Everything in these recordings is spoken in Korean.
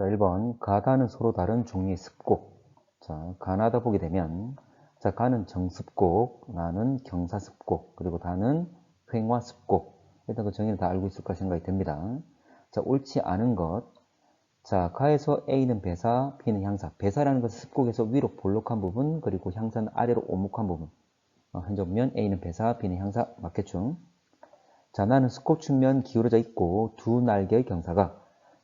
자, 1번 가다는 서로 다른 종류의 습곡. 자, 가나다 보게 되면 자, 가는 정습곡, 나는 경사습곡, 그리고 다는 횡화습곡. 일단 그 정의는 다 알고 있을 까 생각이 됩니다. 자, 옳지 않은 것. 자, 가에서 A는 배사, B는 향사. 배사라는 것은 습곡에서 위로 볼록한 부분, 그리고 향사는 아래로 오목한 부분. 어, 보면 A는 배사, B는 향사 맞겠죠? 자, 나는 습곡 측면 기울어져 있고 두 날개의 경사가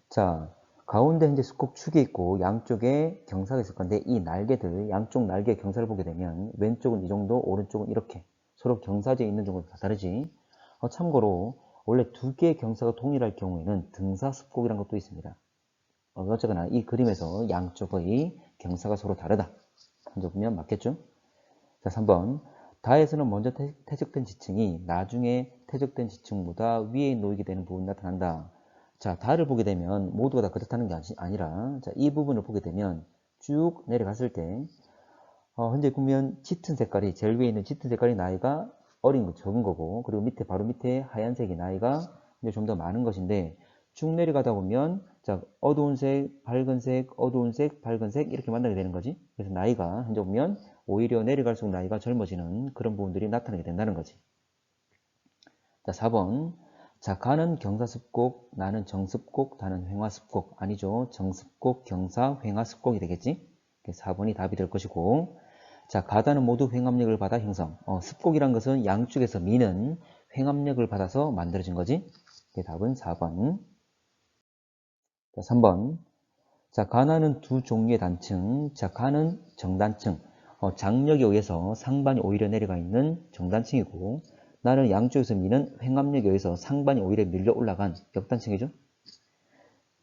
자, 가운데 현재 수콕축이 있고 양쪽에 경사가 있을 건데 이 날개들 양쪽 날개 경사를 보게 되면 왼쪽은 이 정도 오른쪽은 이렇게 서로 경사지에 있는 정도 다 다르지. 어, 참고로 원래 두 개의 경사가 동일할 경우에는 등사습곡이라는 것도 있습니다. 어, 어쨌거나 이 그림에서 양쪽의 경사가 서로 다르다. 현재 보면 맞겠죠? 자 3번. 다에서는 먼저 퇴적된 지층이 나중에 퇴적된 지층보다 위에 놓이게 되는 부분이 나타난다 자, 다를 보게 되면 모두가 다 그렇다는 게 아니라 자, 이 부분을 보게 되면 쭉 내려갔을 때 어, 현재 보면 짙은 색깔이 제일 위에 있는 짙은 색깔이 나이가 어린 거 적은 거고 그리고 밑에 바로 밑에 하얀색이 나이가 이제 좀 더 많은 것인데 쭉 내려가다 보면 자 어두운 색, 밝은 색, 어두운 색, 밝은 색 이렇게 만나게 되는 거지. 그래서 나이가 현재 보면 오히려 내려갈수록 나이가 젊어지는 그런 부분들이 나타나게 된다는 거지. 자 4번 자, 가는 경사습곡, 나는 정습곡, 다는 횡화습곡. 아니죠. 정습곡, 경사, 횡화습곡이 되겠지? 4번이 답이 될 것이고 자, 가다는 모두 횡압력을 받아 형성. 어, 습곡이란 것은 양쪽에서 미는 횡압력을 받아서 만들어진 거지? 답은 4번. 자, 3번. 자, 가나는 두 종류의 단층. 자, 가는 정단층. 어, 장력에 의해서 상반이 오히려 내려가 있는 정단층이고 나는 양쪽에서 미는 횡압력에 의해서 상반이 오히려 밀려 올라간 역단층이죠.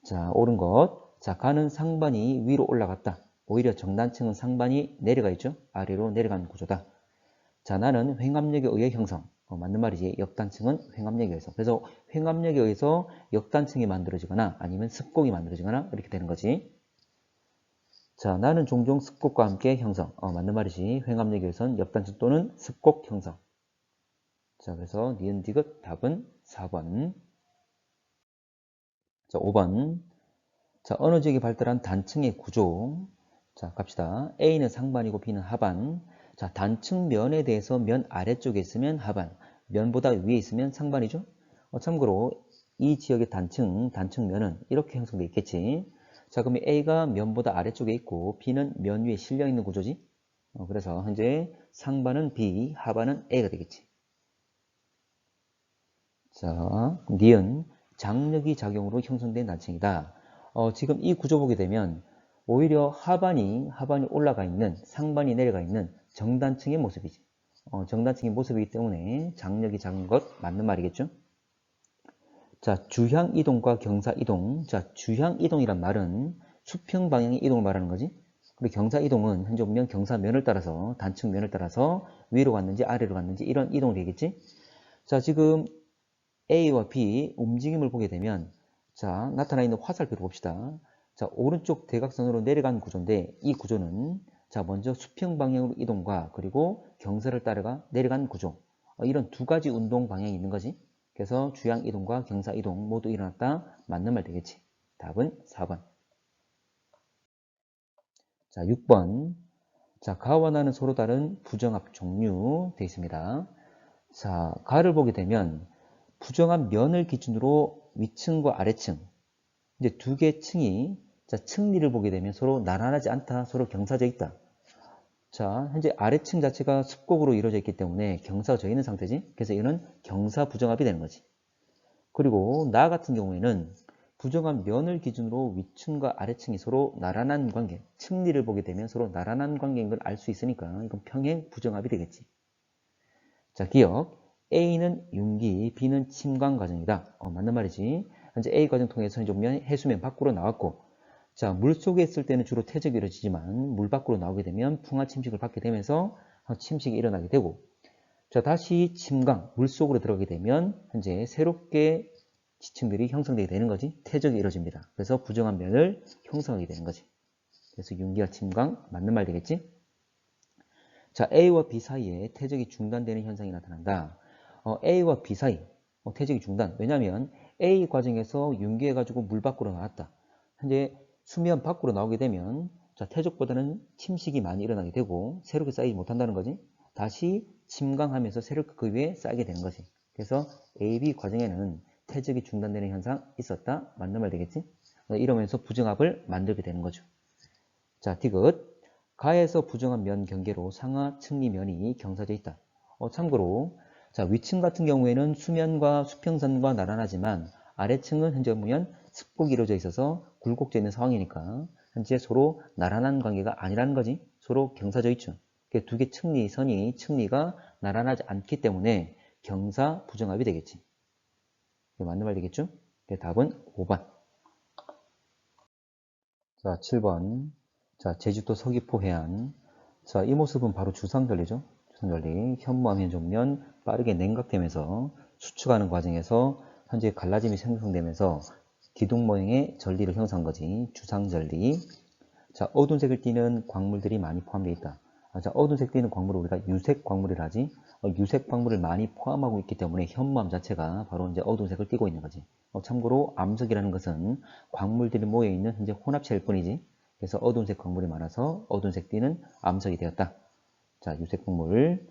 자, 옳은 것. 자, 가는 상반이 위로 올라갔다. 오히려 정단층은 상반이 내려가 있죠. 아래로 내려간 구조다. 자, 나는 횡압력에 의해 형성. 어, 맞는 말이지. 역단층은 횡압력에 의해서. 그래서 횡압력에 의해서 역단층이 만들어지거나 아니면 습곡이 만들어지거나 이렇게 되는 거지. 자, 나는 종종 습곡과 함께 형성. 어, 맞는 말이지. 횡압력에 의해서는 역단층 또는 습곡 형성. 자, 그래서 니은 디귿 답은 4번. 자, 5번. 자, 어느 지역이 발달한 단층의 구조. 자, 갑시다. A는 상반이고 B는 하반. 자, 단층 면에 대해서 면 아래쪽에 있으면 하반, 면보다 위에 있으면 상반이죠. 어, 참고로 이 지역의 단층, 단층 면은 이렇게 형성되어 있겠지. 자, 그럼 A가 면보다 아래쪽에 있고 B는 면 위에 실려 있는 구조지. 어, 그래서 현재 상반은 B, 하반은 A가 되겠지. 자, 니은 장력이 작용으로 형성된 단층이다. 어, 지금 이 구조 보게 되면 오히려 하반이 하반이 올라가 있는 상반이 내려가 있는 정단층의 모습이지. 어, 정단층의 모습이기 때문에 장력이 작은 것 맞는 말이겠죠? 자, 주향 이동과 경사 이동. 자, 주향 이동이란 말은 수평 방향의 이동을 말하는 거지. 그리고 경사 이동은 현재 보면 경사 면을 따라서 단층 면을 따라서 위로 갔는지 아래로 갔는지 이런 이동이 되겠지. 자, 지금 A와 B 움직임을 보게 되면 자 나타나 있는 화살표를 봅시다. 자 오른쪽 대각선으로 내려간 구조인데 이 구조는 자 먼저 수평 방향으로 이동과 그리고 경사를 따라가 내려간 구조 어, 이런 두 가지 운동 방향이 있는 거지. 그래서 주양 이동과 경사 이동 모두 일어났다 맞는 말 되겠지. 답은 4번. 자 6번 자 가와 나는 서로 다른 부정합 종류 되어 있습니다. 자 가를 보게 되면 부정한 면을 기준으로 위층과 아래층 이제 두 개의 층이 자 층리를 보게 되면 서로 나란하지 않다 서로 경사져 있다. 자 현재 아래층 자체가 습곡으로 이루어져 있기 때문에 경사가 져 있는 상태지. 그래서 이거는 경사 부정합이 되는 거지. 그리고 나 같은 경우에는 부정한 면을 기준으로 위층과 아래층이 서로 나란한 관계 층리를 보게 되면 서로 나란한 관계인 걸 알 수 있으니까 이건 평행 부정합이 되겠지. 자 기억 A는 융기, B는 침광 과정이다. 어, 맞는 말이지. 현재 A 과정 통해서 보면 해수면 밖으로 나왔고 자, 물 속에 있을 때는 주로 퇴적이 이루어지지만 물 밖으로 나오게 되면 풍화 침식을 받게 되면서 침식이 일어나게 되고 자, 다시 침광, 물 속으로 들어가게 되면 현재 새롭게 지층들이 형성되게 되는 거지. 퇴적이 이루어집니다. 그래서 부정한 면을 형성하게 되는 거지. 그래서 융기와 침광 맞는 말 되겠지? 자, A와 B 사이에 퇴적이 중단되는 현상이 나타난다. 어, A와 B 사이 어, 퇴직이 중단. 왜냐하면 A 과정에서 융기해가지고 물 밖으로 나왔다. 현재 수면 밖으로 나오게 되면 자, 태족보다는 침식이 많이 일어나게 되고 새롭게 쌓이지 못한다는 거지. 다시 침강하면서 새롭게 그 위에 쌓이게 되는 거지. 그래서 AB 과정에는 태적이 중단되는 현상 있었다. 맞는 말 되겠지? 이러면서 부정합을 만들게 되는 거죠. 자, 디귿. 가에서 부정한 면 경계로 상하 측리면이 경사져 있다. 어, 참고로 자 위층 같은 경우에는 수면과 수평선과 나란하지만 아래층은 현재 보면 습곡이 이루어져 있어서 굴곡져 있는 상황이니까 현재 서로 나란한 관계가 아니라는 거지. 서로 경사져 있죠. 두 개 층리 선이 층리가 나란하지 않기 때문에 경사 부정합이 되겠지. 맞는 말 되겠죠? 답은 5번. 자, 7번. 자, 제주도 서귀포 해안. 자, 이 모습은 바로 주상절리죠. 주상절리. 현무암 현종면 빠르게 냉각되면서 수축하는 과정에서 현재 갈라짐이 생성되면서 기둥 모형의 전리를 형성한 거지. 주상전리. 자, 어두운 색을 띠는 광물들이 많이 포함되어 있다. 아, 자, 어두운 색 띠는 광물을 우리가 유색 광물이라 하지. 어, 유색 광물을 많이 포함하고 있기 때문에 현무암 자체가 바로 이제 어두운 색을 띠고 있는 거지. 어, 참고로 암석이라는 것은 광물들이 모여 있는 현재 혼합체일 뿐이지. 그래서 어두운 색 광물이 많아서 어두운 색 띠는 암석이 되었다. 자, 유색 광물.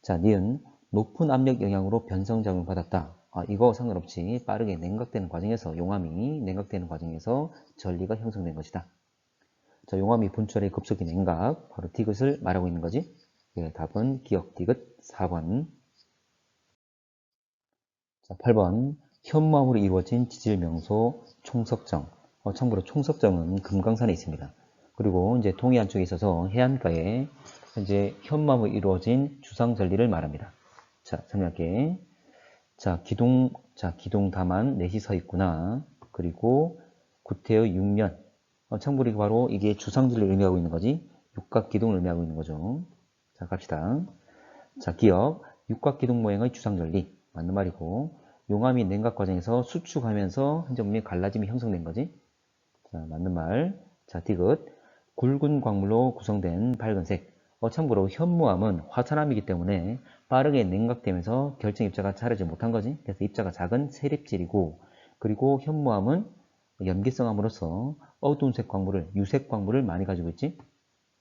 자, 니은 높은 압력 영향으로 변성 작용을 받았다. 아, 이거 상관없이 빠르게 냉각되는 과정에서 용암이 냉각되는 과정에서 전리가 형성된 것이다. 자, 용암이 분출의 급속히 냉각, 바로 디귿을 말하고 있는 거지. 예, 답은 기억 디귿 4번. 자, 8번. 현무암으로 이루어진 지질 명소 총석정. 어, 참고로 총석정은 금강산에 있습니다. 그리고 이제 동해안 쪽에 있어서 해안가에 현재 현무암으로 이루어진 주상 전리를 말합니다. 자, 설명할게. 자, 기둥, 자, 기둥 다만 넷이 서 있구나. 그리고 구태의 육면. 어, 참고로 바로 이게 주상질을 의미하고 있는 거지. 육각 기둥을 의미하고 있는 거죠. 자, 갑시다. 자, 기억. 육각 기둥 모양의 주상절리. 맞는 말이고. 용암이 냉각 과정에서 수축하면서 몸이 갈라짐이 형성된 거지. 자, 맞는 말. 자, 디귿. 굵은 광물로 구성된 밝은색. 어, 참고로 현무암은 화산암이기 때문에 빠르게 냉각되면서 결정 입자가 자르지 못한 거지. 그래서 입자가 작은 세립질이고 그리고 현무암은 염기성암으로서 어두운 색 광물을 유색 광물을 많이 가지고 있지.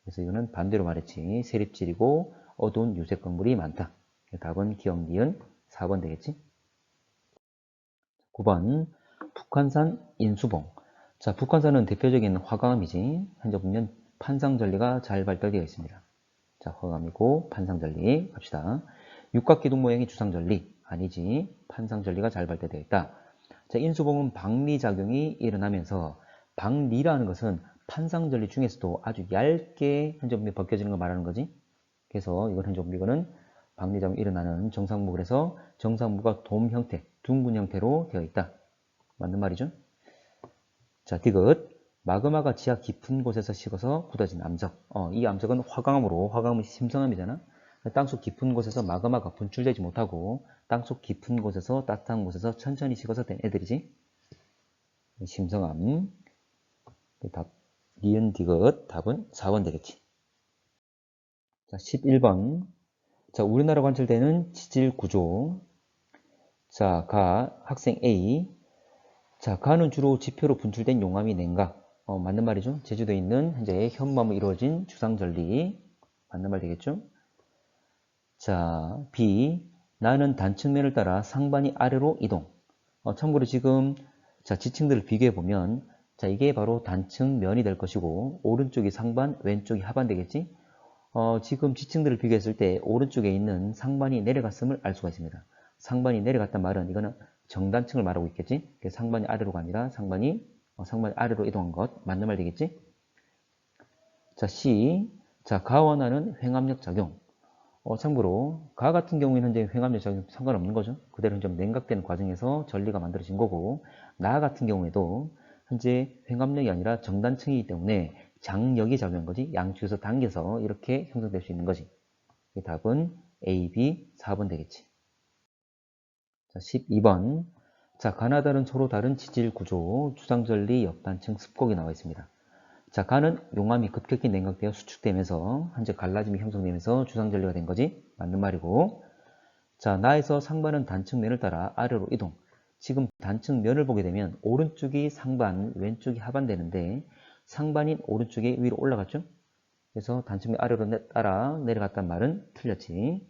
그래서 이거는 반대로 말했지. 세립질이고 어두운 유색 광물이 많다. 답은 기억 니은 4번 되겠지. 9번 북한산 인수봉. 자, 북한산은 대표적인 화강암이지. 현재 보면 판상전리가 잘 발달되어 있습니다. 자, 허감이고 판상전리 갑시다. 육각기둥 모양의 주상전리 아니지. 판상전리가 잘 발달되어 있다. 자, 인수봉은 박리작용이 일어나면서 박리라는 것은 판상전리 중에서도 아주 얇게 현저분이 벗겨지는 걸 말하는 거지. 그래서 이건 현저분 이거는 박리작용이 일어나는 정상부 그래서 정상부가 돔 형태, 둥근 형태로 되어 있다. 맞는 말이죠? 자, 디귿. 마그마가 지하 깊은 곳에서 식어서 굳어진 암석. 어, 이 암석은 화강암으로, 화강암은 심성암이잖아. 땅속 깊은 곳에서 마그마가 분출되지 못하고 땅속 깊은 곳에서 따뜻한 곳에서 천천히 식어서 된 애들이지. 심성암. 답, 니은 디귿 답은 4번 되겠지. 자, 11번. 자, 우리나라 관찰되는 지질 구조. 자, 가 학생 A. 자, 가는 주로 지표로 분출된 용암이 냉각. 어, 맞는 말이죠. 제주도에 있는 현재 현무암으로 이루어진 주상전리 맞는 말 되겠죠. 자, B 나는 단층면을 따라 상반이 아래로 이동. 어, 참고로 지금 자 지층들을 비교해 보면 자 이게 바로 단층면이 될 것이고 오른쪽이 상반, 왼쪽이 하반 되겠지. 어, 지금 지층들을 비교했을 때 오른쪽에 있는 상반이 내려갔음을 알 수가 있습니다. 상반이 내려갔단 말은 이거는 정단층을 말하고 있겠지. 상반이 아래로가 아니라 상반이 어, 상반이 아래로 이동한 것. 맞는 말 되겠지? 자 C. 자 가와 나는 횡압력 작용. 어, 참고로 가 같은 경우에는 현재 횡압력 작용 상관없는 거죠. 그대로 좀 냉각되는 과정에서 전리가 만들어진 거고 나 같은 경우에도 현재 횡압력이 아니라 정단층이기 때문에 장력이 작용한 거지 양쪽에서 당겨서 이렇게 형성될 수 있는 거지. 답은 A, B 4번 되겠지. 자 12번 자, 가나 다른 서로 다른 지질 구조, 주상절리, 역단층, 습곡이 나와 있습니다. 자, 가는 용암이 급격히 냉각되어 수축되면서 현재 갈라짐이 형성되면서 주상절리가 된 거지. 맞는 말이고. 자, 나에서 상반은 단층면을 따라 아래로 이동. 지금 단층 면을 보게 되면 오른쪽이 상반, 왼쪽이 하반 되는데 상반인 오른쪽이 위로 올라갔죠? 그래서 단층면 아래로 내- 따라 내려갔단 말은 틀렸지.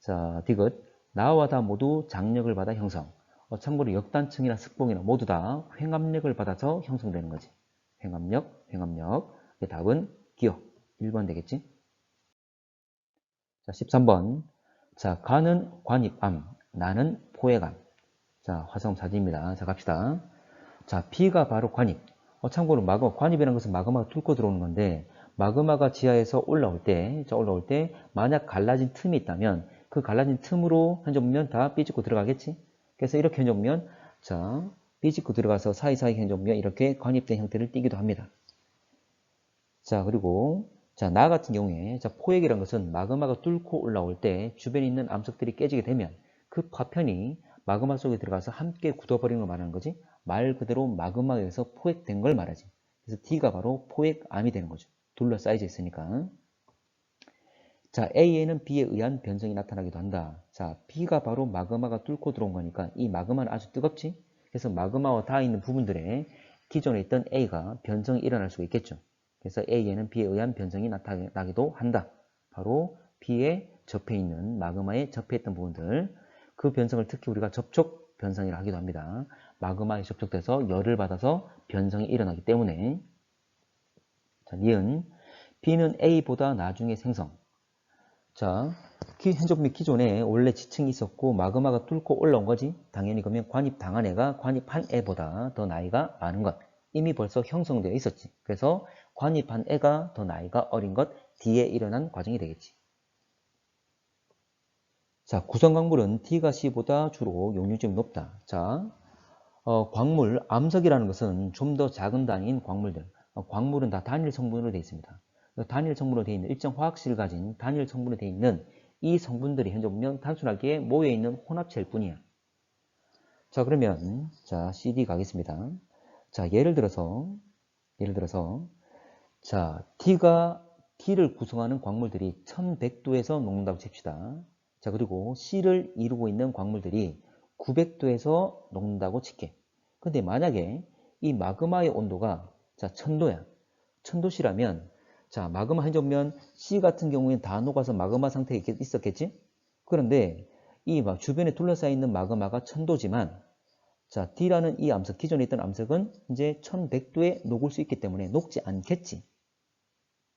자, 디귿. 나와 다 모두 장력을 받아 형성. 어, 참고로 역단층이나 습곡이나 모두 다 횡압력을 받아서 형성되는 거지. 횡압력, 횡압력. 그 답은 기억. 1번 되겠지? 자, 13번. 자, 가는 관입암, 나는 포획암. 자, 화성 사진입니다. 자, 갑시다. 자, B가 바로 관입. 어, 참고로 마그마, 관입이라는 것은 마그마가 뚫고 들어오는 건데, 마그마가 지하에서 올라올 때, 자, 올라올 때, 만약 갈라진 틈이 있다면, 그 갈라진 틈으로 현재 보면 다 삐집고 들어가겠지? 그래서 이렇게 보면, 자, 삐집고 들어가서 사이사이 보면 이렇게 관입된 형태를 띠기도 합니다. 자, 그리고, 자, 나 같은 경우에, 자, 포획이라는 것은 마그마가 뚫고 올라올 때 주변에 있는 암석들이 깨지게 되면 그 파편이 마그마 속에 들어가서 함께 굳어버리는 걸 말하는 거지. 말 그대로 마그마에서 포획된 걸 말하지. 그래서 D가 바로 포획암이 되는 거죠. 둘러싸여져 있으니까. 자, A에는 B에 의한 변성이 나타나기도 한다. 자, B가 바로 마그마가 뚫고 들어온 거니까 이 마그마는 아주 뜨겁지? 그래서 마그마와 닿아 있는 부분들에 기존에 있던 A가 변성이 일어날 수가 있겠죠. 그래서 A에는 B에 의한 변성이 나타나기도 한다. 바로 B에 접해 있는 마그마에 접해 있던 부분들 그 변성을 특히 우리가 접촉 변성이라 하기도 합니다. 마그마에 접촉돼서 열을 받아서 변성이 일어나기 때문에 자, 니은 B는 A보다 나중에 생성 자, 기, 현존 및 기존에 원래 지층이 있었고 마그마가 뚫고 올라온 거지 당연히 그러면 관입당한 애가 관입한 애보다 더 나이가 많은 것 이미 벌써 형성되어 있었지 그래서 관입한 애가 더 나이가 어린 것 뒤에 일어난 과정이 되겠지 자, 구성 광물은 T가 C보다 주로 용유점이 높다. 자, 어, 광물, 암석이라는 것은 좀 더 작은 단위인 광물들. 어, 광물은 다 단일 성분으로 되어 있습니다. 단일 성분으로 되어 있는 일정 화학식을 가진 단일 성분으로 되어 있는 이 성분들이 현재 보면 단순하게 모여 있는 혼합체일 뿐이야. 자, 그러면 자, CD 가겠습니다. 자, 예를 들어서 예를 들어서 자, T가 T를 구성하는 광물들이 1100도에서 녹는다고 칩시다. 자, 그리고 C를 이루고 있는 광물들이 900도에서 녹는다고 칠게. 근데 만약에 이 마그마의 온도가 자, 1000도야. 1000도시라면 자, 마그마 보면 C 같은 경우에는 다 녹아서 마그마 상태에 있었겠지? 그런데 이 주변에 둘러싸여 있는 마그마가 1000도지만 자, D라는 이 암석, 기존에 있던 암석은 이제 1100도에 녹을 수 있기 때문에 녹지 않겠지.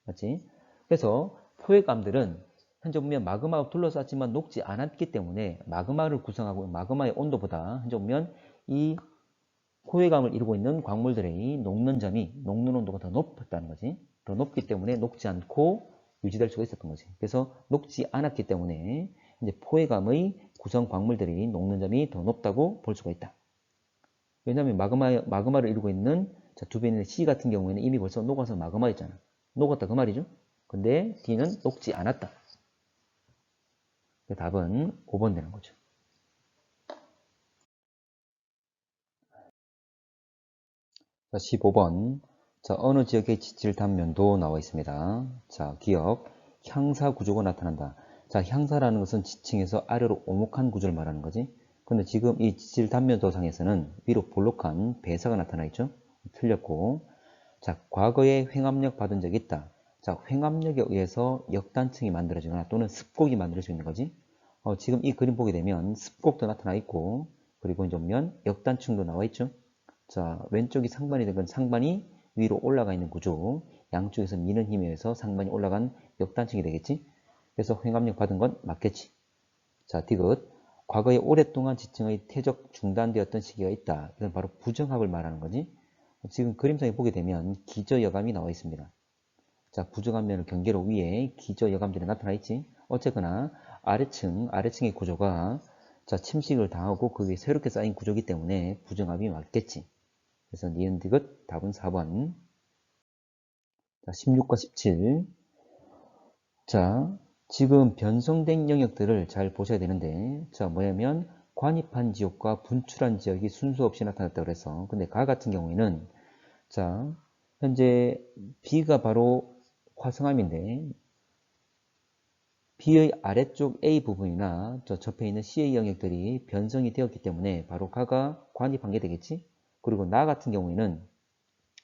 맞지? 그래서 포획암들은 현재 보면 마그마가 둘러쌌지만 녹지 않았기 때문에 마그마를 구성하고 마그마의 온도보다 현재 보면 이 포획암을 이루고 있는 광물들의 녹는 점이 녹는 온도가 더 높았다는 거지. 더 높기 때문에 녹지 않고 유지될 수가 있었던 거지. 그래서 녹지 않았기 때문에 이제 포획암의 구성 광물들이 녹는 점이 더 높다고 볼 수가 있다. 왜냐하면 마그마, 마그마를 이루고 있는 자, 있는 C 같은 경우에는 이미 벌써 녹아서 마그마였잖아. 녹았다 그 말이죠. 근데 D는 녹지 않았다. 그 답은 5번 되는 거죠. 자, 15번. 자, 어느 지역의 지질 단면도 나와 있습니다. 자, 기억. 향사 구조가 나타난다. 자, 향사라는 것은 지층에서 아래로 오목한 구조를 말하는 거지. 근데 지금 이 지질 단면 도상에서는 위로 볼록한 배사가 나타나 있죠. 틀렸고. 자, 과거에 횡압력 받은 적이 있다. 자, 횡압력에 의해서 역단층이 만들어지거나 또는 습곡이 만들 수 있는 거지. 어, 지금 이 그림 보게 되면 습곡도 나타나 있고 그리고 이제 보면 역단층도 나와 있죠. 자, 왼쪽이 상반이 된 건 상반이 위로 올라가 있는 구조. 양쪽에서 미는 힘에 의해서 상반이 올라간 역단층이 되겠지. 그래서 횡압력 받은 건 맞겠지. 자, 디귿. 과거에 오랫동안 지층의 퇴적 중단되었던 시기가 있다. 이건 바로 부정합을 말하는 거지. 지금 그림상에 보게 되면 기저여감이 나와 있습니다. 자, 부정한 면을 경계로 위에 기저여감들이 나타나 있지. 어쨌거나 아래층, 아래층의 구조가 자, 침식을 당하고 그 위에 새롭게 쌓인 구조이기 때문에 부정합이 맞겠지. 그래서 니은 디귿 답은 4번. 자, 16과 17. 자, 지금 변성된 영역들을 잘 보셔야 되는데, 자, 뭐냐면, 관입한 지역과 분출한 지역이 순수 없이 나타났다고 그래서, 근데 가 같은 경우에는, 자, 현재 B가 바로 화성암인데, B의 아래쪽 A 부분이나 저 접해 있는 C의 영역들이 변성이 되었기 때문에 바로 가가 관입한 게 되겠지. 그리고 나 같은 경우에는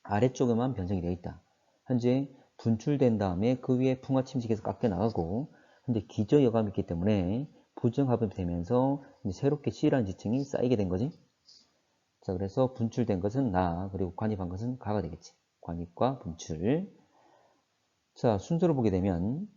아래쪽에만 변성이 되어 있다. 현재 분출된 다음에 그 위에 풍화 침식에서 깎여 나가고 현재 기저 여감이 있기 때문에 부정합이 되면서 새롭게 C라는 지층이 쌓이게 된 거지. 자, 그래서 분출된 것은 나, 그리고 관입한 것은 가가 되겠지. 관입과 분출. 자, 순서를 보게 되면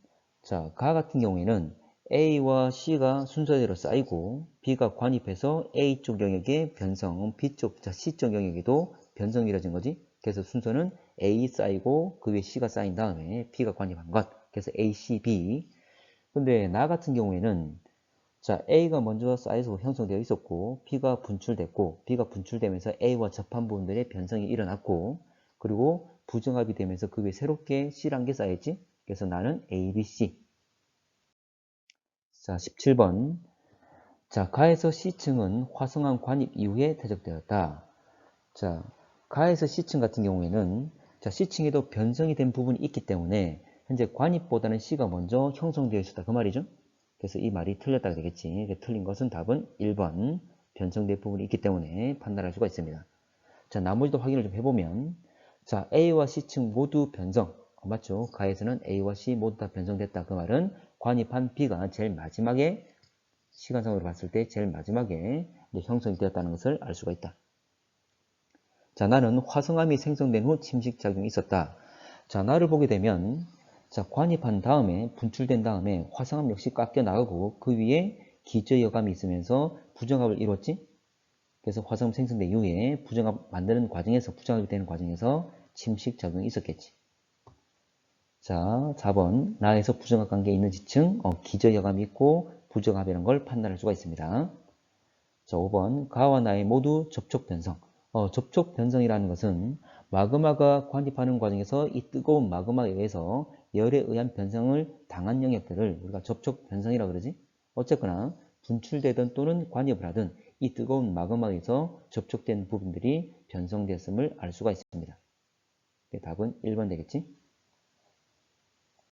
자, 가 같은 경우에는 A와 C가 순서대로 쌓이고 B가 관입해서 A쪽 영역에 변성, B쪽, 자, C쪽 영역에도 변성이 이루어진 거지. 그래서 순서는 A 쌓이고 그 위에 C가 쌓인 다음에 B가 관입한 것. 그래서 A, C, B. 근데 나 같은 경우에는 자, A가 먼저 쌓여서 형성되어 있었고 B가 분출됐고 B가 분출되면서 A와 접한 부분들의 변성이 일어났고 그리고 부정합이 되면서 그 위에 새롭게 C란 게 쌓였지. 그래서 나는 A, B, C. 자, 17번. 자, 가에서 C층은 화성암 관입 이후에 퇴적되었다. 자, 가에서 C층 같은 경우에는 자, C층에도 변성이 된 부분이 있기 때문에 현재 관입보다는 C가 먼저 형성되어 있었다. 그 말이죠. 그래서 이 말이 틀렸다가 되겠지. 틀린 것은 답은 1번. 변성된 부분이 있기 때문에 판단할 수가 있습니다. 자, 나머지도 확인을 좀 해보면 자, A와 C층 모두 변성. 어, 맞죠? 가에서는 A와 C 모두 다 변성됐다. 그 말은 관입한 B가 제일 마지막에 시간상으로 봤을 때 제일 마지막에 형성이 되었다는 것을 알 수가 있다. 자, 나는 화성암이 생성된 후 침식작용이 있었다. 자, 나를 보게 되면 자, 관입한 다음에 분출된 다음에 화성암 역시 깎여 나가고 그 위에 기저여감이 있으면서 부정합을 이뤘지. 그래서 화성암 생성된 이후에 부정합 만드는 과정에서 부정합이 되는 과정에서 침식작용이 있었겠지. 자, 4번 나에서 부정합 관계에 있는 지층 어, 기저여감이 있고 부정합이라는 걸 판단할 수가 있습니다. 자, 5번 가와 나의 모두 접촉 변성. 어, 접촉 변성이라는 것은 마그마가 관입하는 과정에서 이 뜨거운 마그마에 의해서 열에 의한 변성을 당한 영역들을 우리가 접촉 변성이라고 그러지. 어쨌거나 분출되든 또는 관입을 하든 이 뜨거운 마그마에서 접촉된 부분들이 변성되었음을 알 수가 있습니다. 답은 1번 되겠지?